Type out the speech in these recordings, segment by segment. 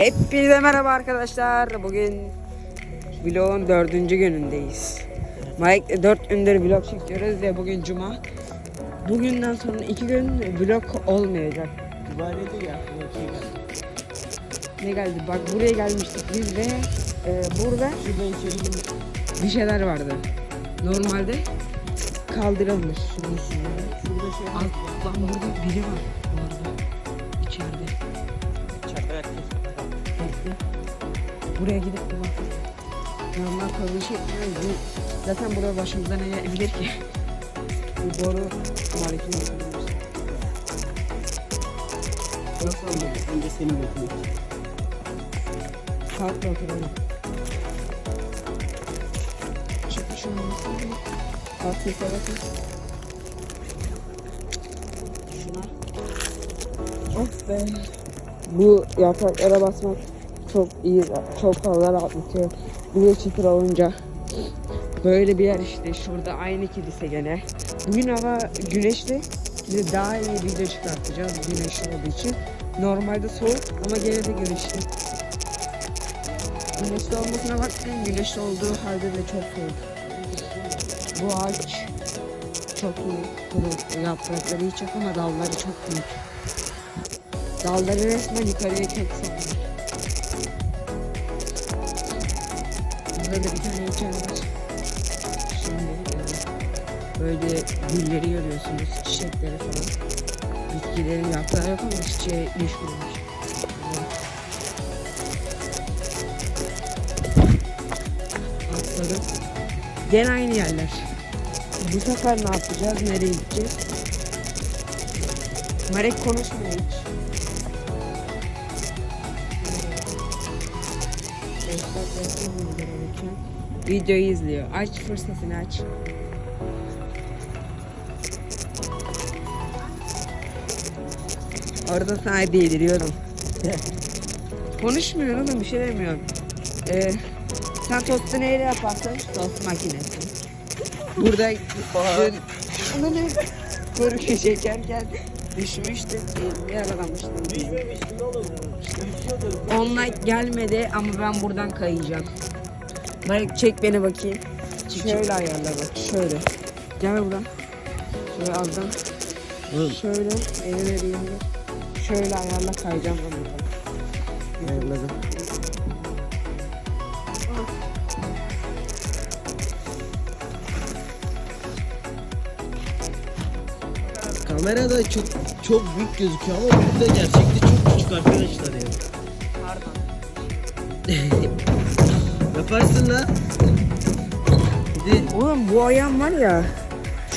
Hepinize merhaba arkadaşlar. Bugün vlogun dördüncü günündeyiz. Mike 4 gündür vlog çekiyoruz ve bugün cuma. Bugünden sonra iki gün vlog olmayacak. Tuvalete ya. Ne geldi? Bak buraya gelmiştik biz ve e, burada bir şeyler vardı. Normalde kaldırılmış. Şurada şey. Alt, lan burada biri var Buraya gidip bir bak. Normal etmiyoruz. Bu, zaten burada başımıza ne gelebilir ki? Bu boru tuvaleti yapıyoruz. Nasıl anladın? Önce seni götürmek. Kalkla oturalım. Çık şunu. Kalk sese bakın. Şuna. Of be. Bu yapraklara basmak çok iyi, çok fazla rahatlatıyor. Bir de çıtır olunca. Böyle bir yer işte. Şurada aynı kilise gene. Bugün hava güneşli. Biz daha iyi video çıkartacağız güneşli olduğu için. Normalde soğuk ama gene de güneşli. Güneşli olmasına bakmayın. Güneşli olduğu halde de çok soğuk. Bu ağaç çok. Kuru yaprakları hiç yok ama dalları çok büyük. Dalları resmen yukarıya tek Burada da bir tane heykel var. Şimdi e, böyle gülleri görüyorsunuz, çiçekleri falan. Bitkilerin yaprağı yok ama çiçeği düşmemiş. Atladım. Gene aynı yerler. Bu sefer ne yapacağız? Nereye gideceğiz? Marek konuşmuyor hiç. Videoyu izliyor. Aç fırsatını aç. Orada sana değdiriyorum. Konuşmuyor oğlum bir şey demiyorum. Ee, sen tostu neyle yaparsın? Tost makinesi. Burada dün onu ne? Kuru çekerken düşmüştüm. Bir yaralamıştım. Düşmemiştin oğlum. Onunla gelmedi ama ben buradan kayacağım. Bak çek beni bakayım. Şöyle ayarla bak şöyle. Gel buradan. Şöyle aldım. Oğlum. Şöyle elime elimde. Şöyle ayarla kayacağım ben buradan. Ayarladım. Kamerada çok çok büyük gözüküyor ama burada gerçekte çok küçük arkadaşlar ya. Pardon. Yaparsın lan. De Oğlum bu ayağım var ya.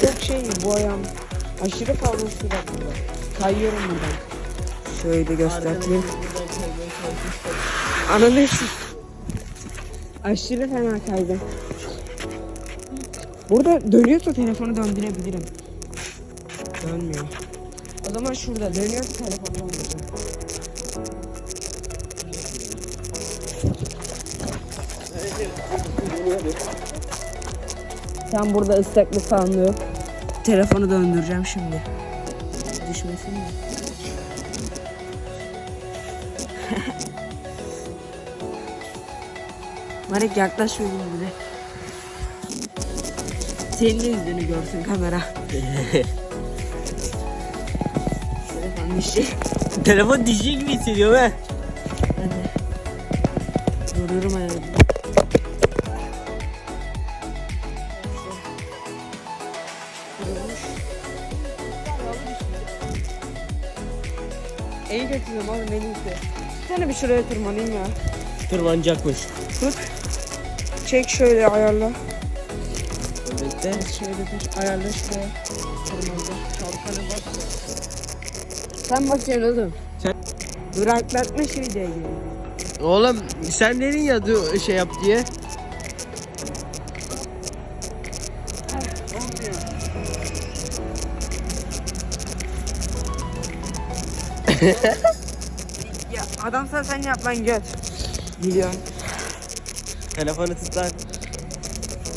Çok şey bu ayağım. Aşırı fazla burada. Kayıyorum buradan. Şöyle göstereyim. Ananı Aşırı fena kaydım. Burada dönüyorsa telefonu döndürebilirim. Dönmüyor. O zaman şurada dönüyorsa telefonu döndüreceğim. Tam burada ıslaklık yok. Telefonu döndüreceğim şimdi. Düşmesin mi? Marek yaklaş benim bize. Senin yüzünü görsün kamera. Telefon dişi. Telefon dişi gibi hissediyor be. Hadi. Duruyorum ayağımda. İyi götürüyorum oğlum en iyisi. Sen bir şuraya tırmanayım ya. Tırmanacakmış. Tut. Çek şöyle ayarla. Bekle. Şöyle dur. Ayarla şuraya. Tırmanacak. Çalkanı bak. Sen bakacaksın oğlum. Sen- Duraklatma şey diye. Oğlum sen dedin ya şey yap diye. Adamsa sen yap lan göt. Biliyorsun. Telefonu tut lan.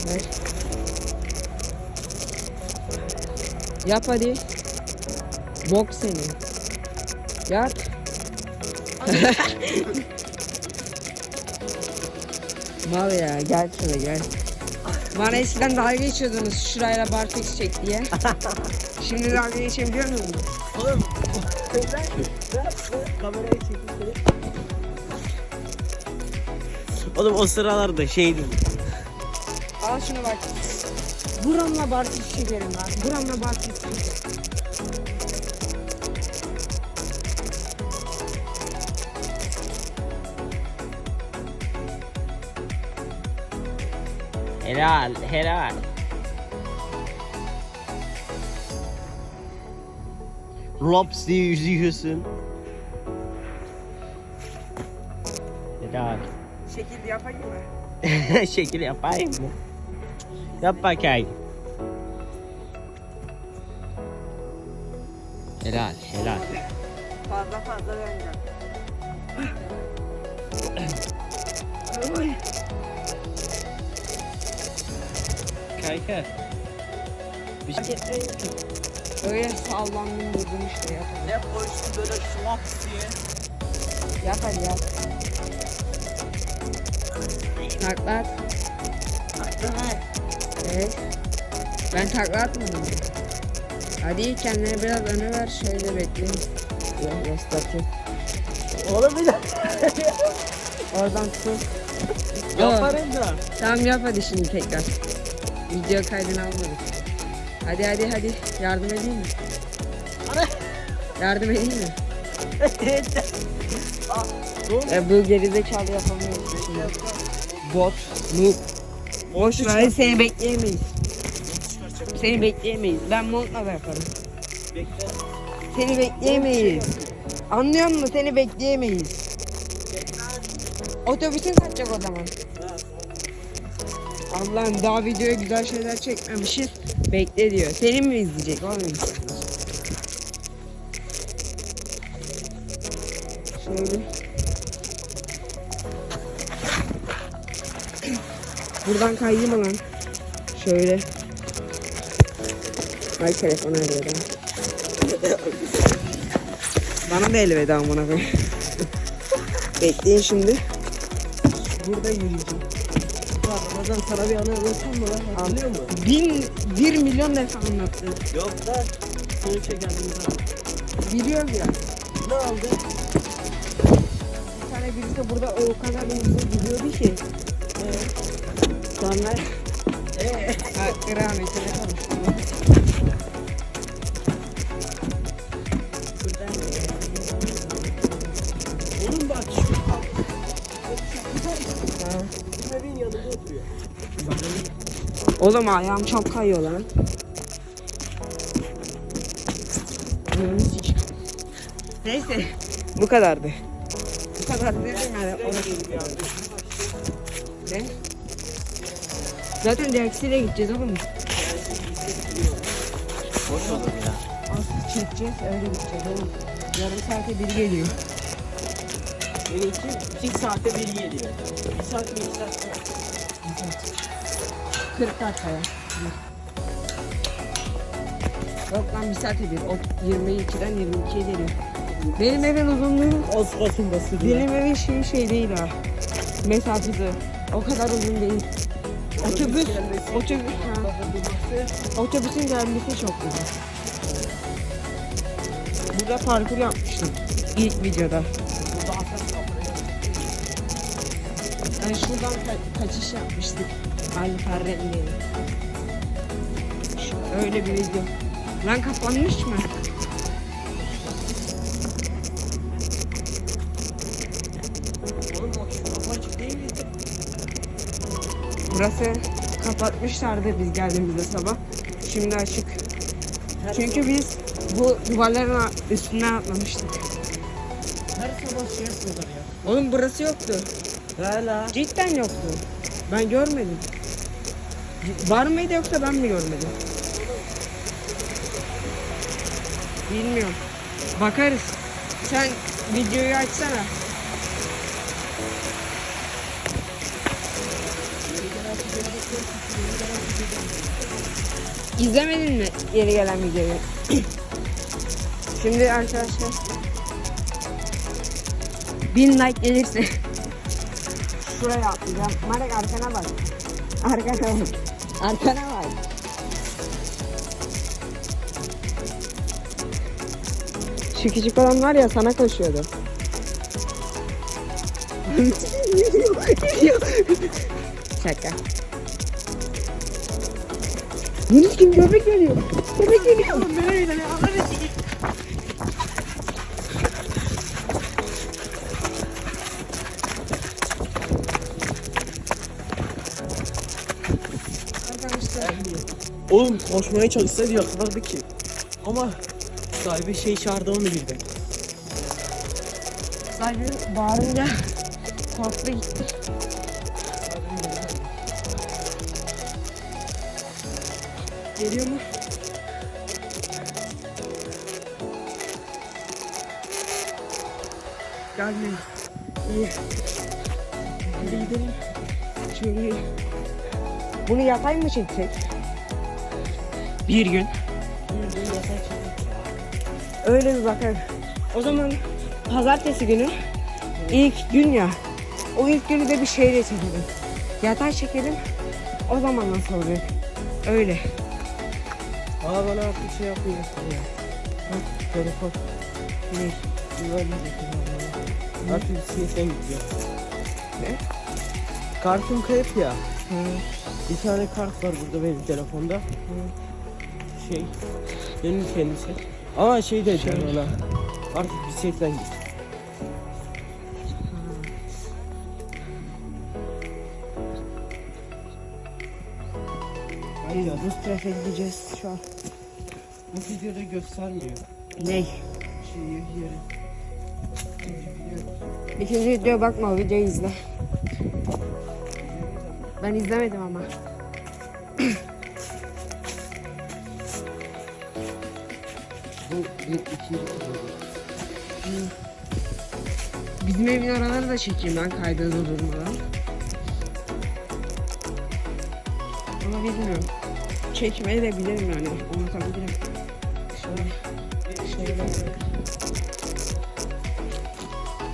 Ver. Yap hadi. Bok seni. Yat. Mal ya gel şuraya gel. Bana eskiden dalga geçiyordunuz şurayla barfix çek diye. Şimdi dalga geçebiliyor musunuz? Oğlum. Kamerayı çekilsene. Oğlum o sıralarda şeydi. Al şunu bak. Buramla barfix çekerim ben. Buramla barfix çekerim. Helal, helal. Rops diye yüzüyorsun. Şekil yapayım mı? Yap bakayım. Helal, helal. Fazla fazla. Oy. Kanka. Bir şey Öyle sallandım durdum işte yap hadi. ne koştu böyle swap diye. Yap hadi yap. Taklat. Evet. Ben takla atmadım. Hadi kendine biraz öne ver şöyle bekleyin. Yok yok. Oğlum bir dakika. Oradan tut. Yaparım da. Tamam yap hadi şimdi tekrar. Video kaydını almadık. Hadi hadi hadi. Yardım edeyim mi? Yardım edeyim mi? E, bu gerizekalı yapamıyoruz şimdi. Bot, noob. Boş ver seni bekleyemeyiz. Seni bekleyemeyiz. Ben montla da yaparım. Bekle. Seni bekleyemeyiz. Anlıyor musun? Seni bekleyemeyiz. Otobüsün kaçacak o zaman. Allah'ım daha videoya güzel şeyler çekmemişiz. Bekle diyor. Seni mi izleyecek oğlum? Şöyle. Buradan kayayım mı lan? Şöyle. Ay telefon arıyor da. Bana da elveda amına koyayım. Bekleyin şimdi. Burada yürüyeceğim. Ramazan sana bir anı anlatayım mı lan? Hatırlıyor musun? Bin, bir milyon defa anlattı. Yok da sonu çekendim Biliyor ya. Ne oldu? Bir tane birisi burada o kadar bize gidiyordu ki. Sonra hakkı rahmetine kavuştu. Oğlum bak şu evin yanında oturuyor. Oğlum ayağım çok kayıyor lan. Neyse. Bu kadardı. Bu kadar dedim yani. Ne? Zaten Derksi'yle gideceğiz oğlum. Boş olur ya. Aslı çekeceğiz öyle gideceğiz oğlum. Yarım saate biri geliyor. Benimki 2 saatte bir geliyor. 1 saat mi 2 saat mi? 40 dakikaya. Yok lan bir saate bir. O 22'den 22'ye geliyor. Benim evin uzunluğu Az kasım basıyor. Benim evin şey şey değil ha. Mesafesi. O kadar uzun değil. Otobüs, otobüs, ha. otobüsün gelmesi çok uzun. Burada parkur yapmıştım. ilk videoda. Yani şuradan ka- kaçış yapmıştık. Ali Ferren diye. Şu- Öyle bir video. Lan kapanmış mı? Burası kapatmışlardı biz geldiğimizde sabah. Şimdi açık. Çünkü biz bu duvarların üstünden atlamıştık. Her sabah şey yapıyorlar ya. Oğlum burası yoktu. Hala. Cidden yoktu. Ben görmedim. Var mıydı yoksa ben mi görmedim? Bilmiyorum. Bakarız. Sen videoyu açsana. İzlemedin mi yeni gelen videoyu? Şimdi arkadaşlar bin like gelirse şuraya atlayacağım. Marek arkana bak. Arkana bak. Arkana bak. Şu küçük olan var ya sana koşuyordu. Şaka. Yunus kim köpek geliyor. Köpek geliyor. Arkadaşlar. Oğlum koşmaya çalışsaydı yakalardı ki. Ama sahibi şey çağırdı onu birden. Sadece bağırınca korktu gitti. Geliyor mu? Gelmiyor. İyi. Hadi gidelim. Şöyle. Bunu yatay mı çeksek? Bir gün. Öyle bir bakalım. O zaman pazartesi günü ilk gün ya. O ilk günü de bir şeyle çekelim. Yatay çekelim. O zaman nasıl olacak? Öyle. Aa bana artık şey yapmıyorsun ya. Bak telefon. Ne? Güvenli de Artık bir sen gidiyor. Ne? Kartım kayıp ya. Hı. Bir tane kart var burada benim telefonda. Şey, benim kendisi. Ama şey diyeceğim ona. Artık bisikletten git. Biz buz trafiğe gideceğiz şu an. Bu videoda göstermiyor. Ney? Şeyi yeri. İkinci videoya bakma o videoyu izle. Ben izlemedim ama. Bu bir ikinci video. Bizim evin oraları da çekeyim ben kayda durmadan. Ama bilmiyorum. Çekmeyi de bilirim yani. Unutabilirim. Şöyle. Şöyle.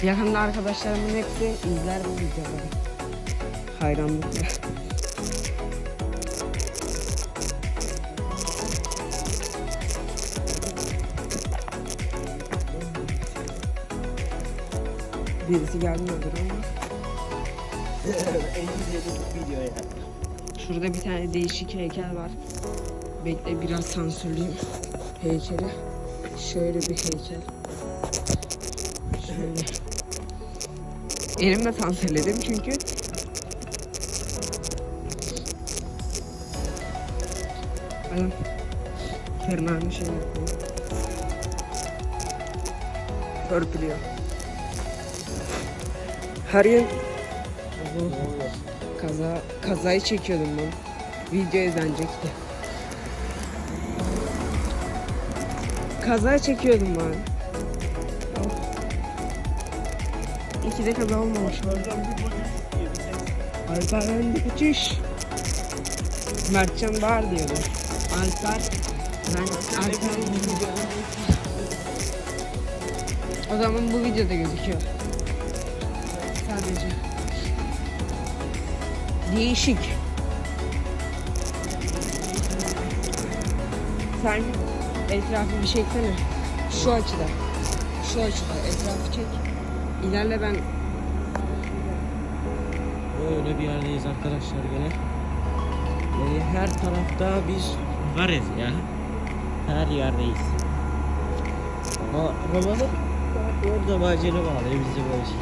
Yakında arkadaşlarımın hepsi izler bu videoları. Hayranlıkla. Birisi gelmiyordur ama. en güzeli video ya. Şurada bir tane değişik heykel var. Bekle biraz sansürleyeyim heykeli. Şöyle bir heykel. Şöyle. Elimle sansürledim çünkü. Adam tırnağını şey yapıyor. Törpülüyor. Her gün Kaza, kazayı çekiyordum ben. Video izlenecekti. Kaza çekiyordum ben. Oh. İki de kaza olmamış. Alper önde kaçış. Mertcan bağır diyordu. Alper ben Alper O zaman bu videoda gözüküyor. Sadece. Değişik. Sen etrafı bir çeksene. Şu açıda. Şu açıda etrafı çek. İlerle ben Böyle bir yerdeyiz arkadaşlar gene. Yani her tarafta biz varız ya. Her yerdeyiz. Ha, Ramazan orada macera bağlıyor bizi böyle şey.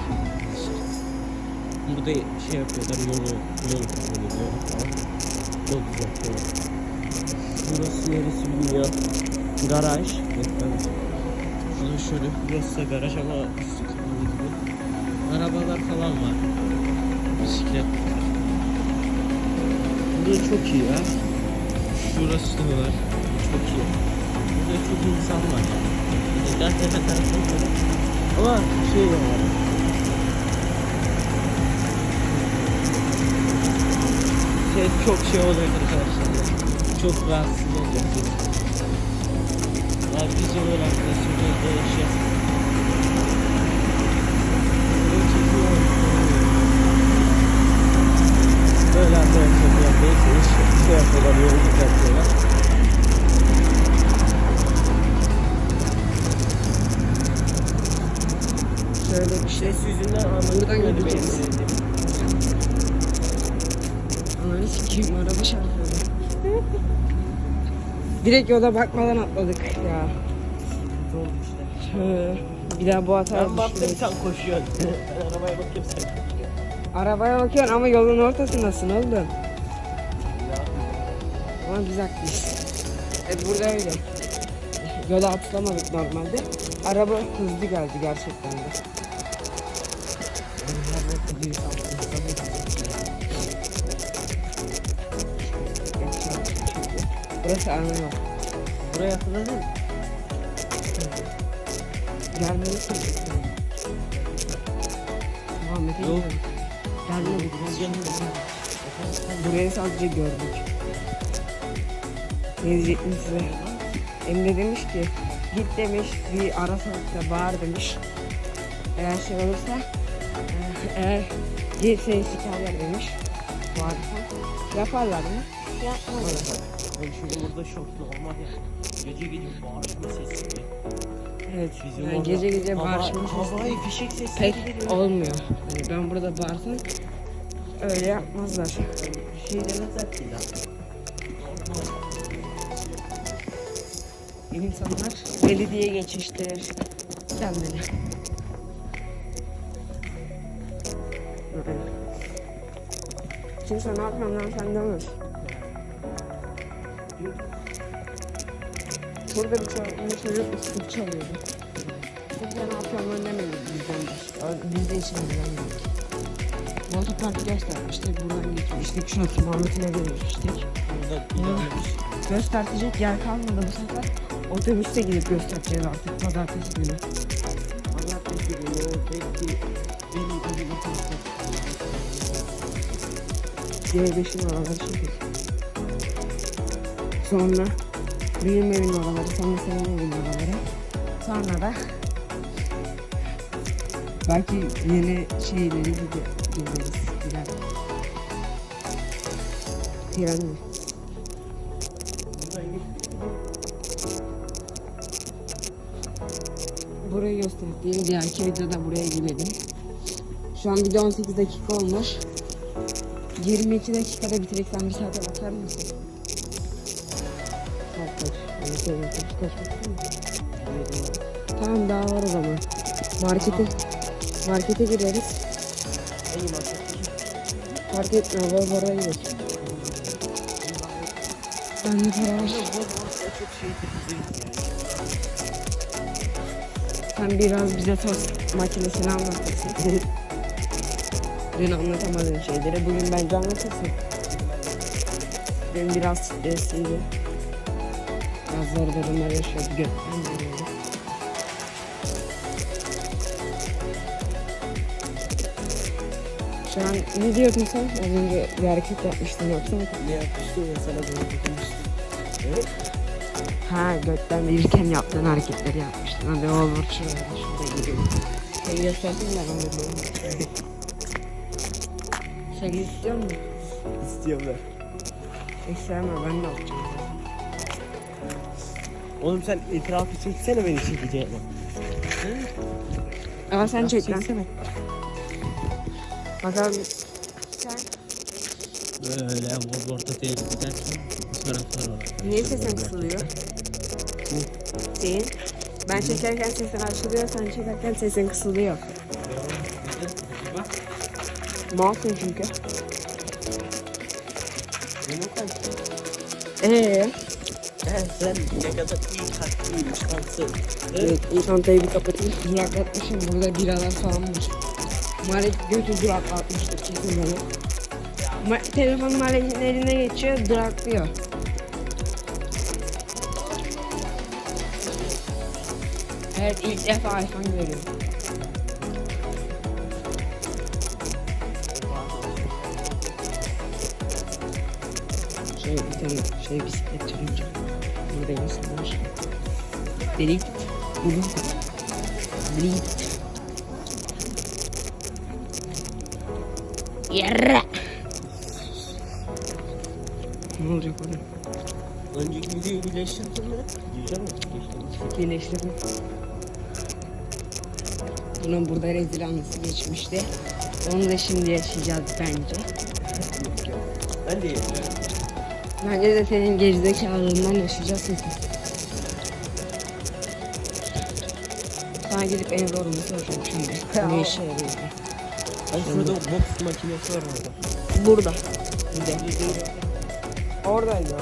Burada şey yapıyorlar yolu yol kullanıyor. Çok güzel. Burası neresi bilmiyorum. Garaj. Şurada şöyle. Burası da garaj ama üstü kapalı gibi. Arabalar falan var. Bisiklet. Burada çok iyi ya. Şurası da var. Çok iyi. Burada çok insan var. Zaten tarafı Ama şey var. Ses çok şey oluyor arkadaşlar. Çok rahatsız olacak. Herkes yol arkadaşım gözde yaşa. Böyle arkadaşlar bir yerdeyse iş şey yapıyorlar, yolu şey düzeltiyorlar. Şey Şöyle bir şey yüzünden anladım öleceğim. Şey Ananı sikeyim araba şarjı. Direkt yola bakmadan atladık ya. Bir daha bu hataya Ben baktım sen koşuyorsun. ben arabaya sen koşuyorsun. Arabaya bakıyorsun ama yolun ortasındasın oğlum. Ama biz haklıyız. E burada öyle. Yola atlamadık normalde. Araba hızlı geldi gerçekten de. Burası Arnavut. Buraya hatırladın mı? Gelmelisin. Muhammed'e Yok. yanımızda. Burayı sadece gördük. Ne diyecektim size? Emre demiş ki git demiş bir ara sokakta bağır demiş. Eğer şey olursa e, eğer gelirse sikerler demiş. Bağırırsan. Yaparlar mı? Yapmazlar. Oğlum şimdi burada şok normal ya. Gece gece bağırışma sesi. Evet. Bizim Yani gece gece sesi Havai fişek sesi pek geliyor. olmuyor. Hani ben burada bağırsam öyle yapmazlar. Şey demezler ki. İnsanlar belediye geçiştir kendini. Kimse ne yapmam lan sen demez. Burada bir bir çocuk ıslık çalıyordu. Kimse ne yapıyorum lan demedi bizden. Biz de içimizden dedik. Bu otoparkı göstermiştik. Buradan geçmiştik. Şurası Muhammed'in evine geçmiştik. Göstertecek yer kalmadı bu sefer. Otobüste gidip göstereceğiz artık pazartesi günü. Pazartesi günü belki beni de bir otobüste C5'in oraları çekiyor. Sonra benim evin oraları, sonra senin evin oraları. Sonra da belki yeni şeyleri gibi gezeriz. Mi? Git. Burayı gösterdiğim diğerki videoda buraya gidelim. Şu an video 18 dakika olmuş. 22 dakikada bitireceksen bir saate bakar mısın? Kaç, kaç baksana. Tamam daha var o zaman. Markete, markete gireriz. İyi market. Fark etmiyor, var para gider. Ben de para var. Sen biraz bize tost makinesini anlatırsın. Dün anlatamadığın şeyleri bugün bence anlatırsın. Benim biraz stresliydi. Biraz zor durumlar yaşıyordu. Gökten geliyordu. Şu an ne diyordun sen? Az önce bir hareket yapmıştın yoksa. Ne yapmıştın ya sana böyle dokunmuştum. Evet. Ha gökten verirken yaptığın hareketleri yapmıştın. Hadi oğlum şuraya şuraya gidelim. Şey göstersin ben onu. Şey istiyor musun? İstiyorlar. İstemem ben de alacağım. Oğlum sen etrafı çeksene beni çekeceğim. Ama sen çek lan. Bakalım. Sen Böyle Wolverhampton'a giderken bu taraflar var. niye sesin kısılıyor? Senin. Ben çekerken sesin açılıyor, sen çekerken sesin kısılıyor. Malsın çünkü. Eee? Kalsın. Evet, iyi çantayı bir kapatayım. Duraklatmışım. Burada biralar falan var. Malik götü duraklatmıştır kesin beni. Ma telefon Malik'in eline geçiyor, duraklıyor. Evet, ilk defa iPhone görüyorum. Şey, bir tane şey bisiklet sürünce. İnsanlar. Delik. Bulu. Delik. Yarra. Ne olacak oğlum? Önceki videoyu birleştirdin mi? Diyeceğim mi? Birleştirdim. Bunun burada rezil anısı geçmişti. Onu da şimdi yaşayacağız bence. Ben de Bence de senin gerizekalılığından yaşayacağız kesin. Sana gidip en zorunu soracağım şimdi. Ne işe yarıyor? Hani şurada boks makinesi var orada. Burada. Bir de. Oradaydı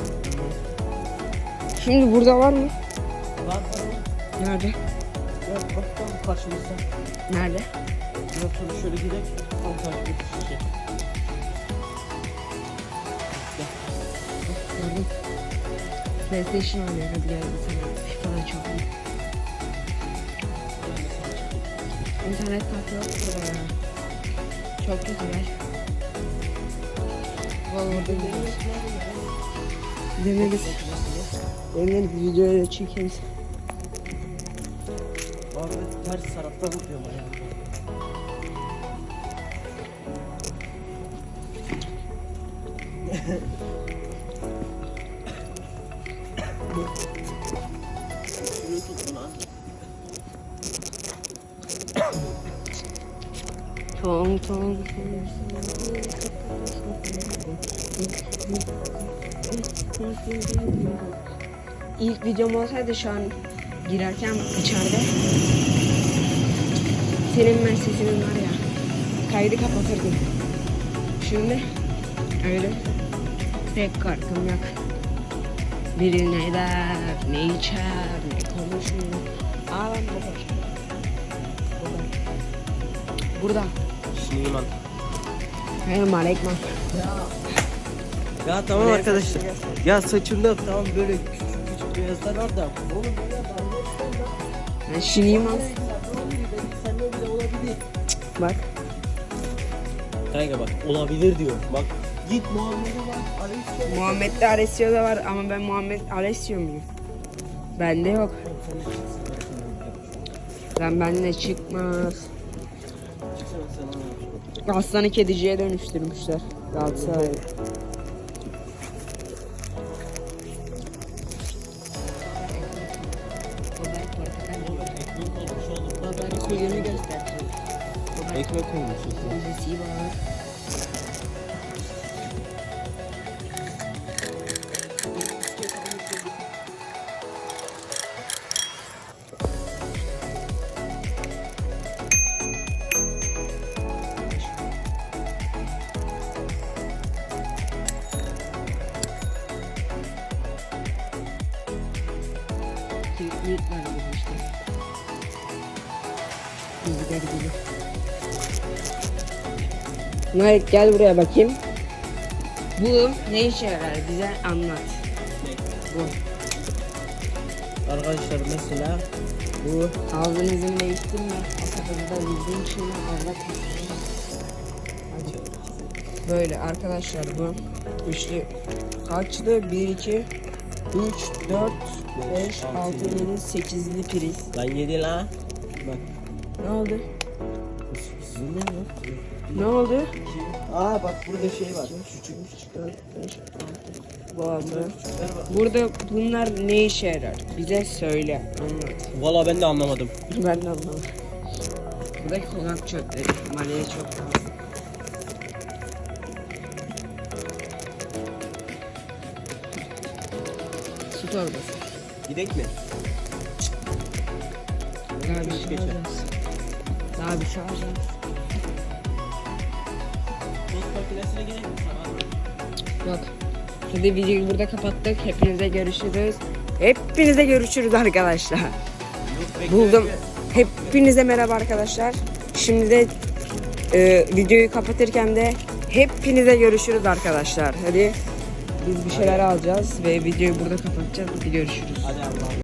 Şimdi burada var mı? Var. Nerede? Ya bak tam karşımızda. Nerede? Sonra şöyle gidelim. Tam karşımızda şey. PlayStation oynuyor. Hadi gel tane. FIFA'da çok iyi. İnternet kafe yok burada ya. Çok gel. Vallahi gidiyoruz. Deneriz. Deneriz videoyu çekeriz. Abi ters tarafta vuruyorum ayağımı. İlk videom olsaydı şu an girerken içeride senin ben sesinin var ya kaydı kapatırdım. Şimdi öyle pek kartım yok. Biri ne der, ne içer, ne konuşur. Bu kadar. Bu kadar. Burada. Şimdi lan. Hayır aleyküm. Ya tamam arkadaşlar. Ya saçımda tamam böyle küçük küçük beyazlar var da. Oğlum böyle ben Ben şiniyim az. Sen ne bile olabilir. Bak. Kanka bak olabilir diyor. Bak git Muhammed'e bak. Aleyhisselam. Muhammed'de Alessio da var ama ben Muhammed Alessio muyum? Bende yok. Lan bende çıkmaz. Çıksana sen. Aslanı kediciye dönüştürmüşler. Galatasaray. Var burada işte. Gider gibi. Malik gel buraya bakayım. Bu ne işe yarar bize anlat. Bu. Arkadaşlar mesela bu Ağzın izini değiştirme. Atakada yüzün içine Allah Böyle arkadaşlar bu. Üçlü. Kaçlı? 1, 2, 3, 4, 5, 6, 7, 8'li priz. lan yedi la. Bak. Ne oldu? Sizin ne var? Ne oldu? Aa bak burada şey var. 3, 4, 5, 6. Boğazı. Burada bunlar ne işe yarar? Bize söyle. Anlat. Valla ben de anlamadım. Ben de anlamadım. Buradaki konak çöpleri. Maliye çok lazım. Su torbası. Gidek mi? Daha bir şey alacağız. Daha bir şey alacağız. Tost makinesine gidelim mi sana? Yok. Hadi videoyu burada kapattık. Hepinize görüşürüz. Hepinize görüşürüz arkadaşlar. Buldum. Hepinize merhaba arkadaşlar. Şimdi de e, videoyu kapatırken de hepinize görüşürüz arkadaşlar. Hadi biz bir şeyler alacağız ve videoyu burada kapatacağız. Görüşürüz. Hadi Allah'ım.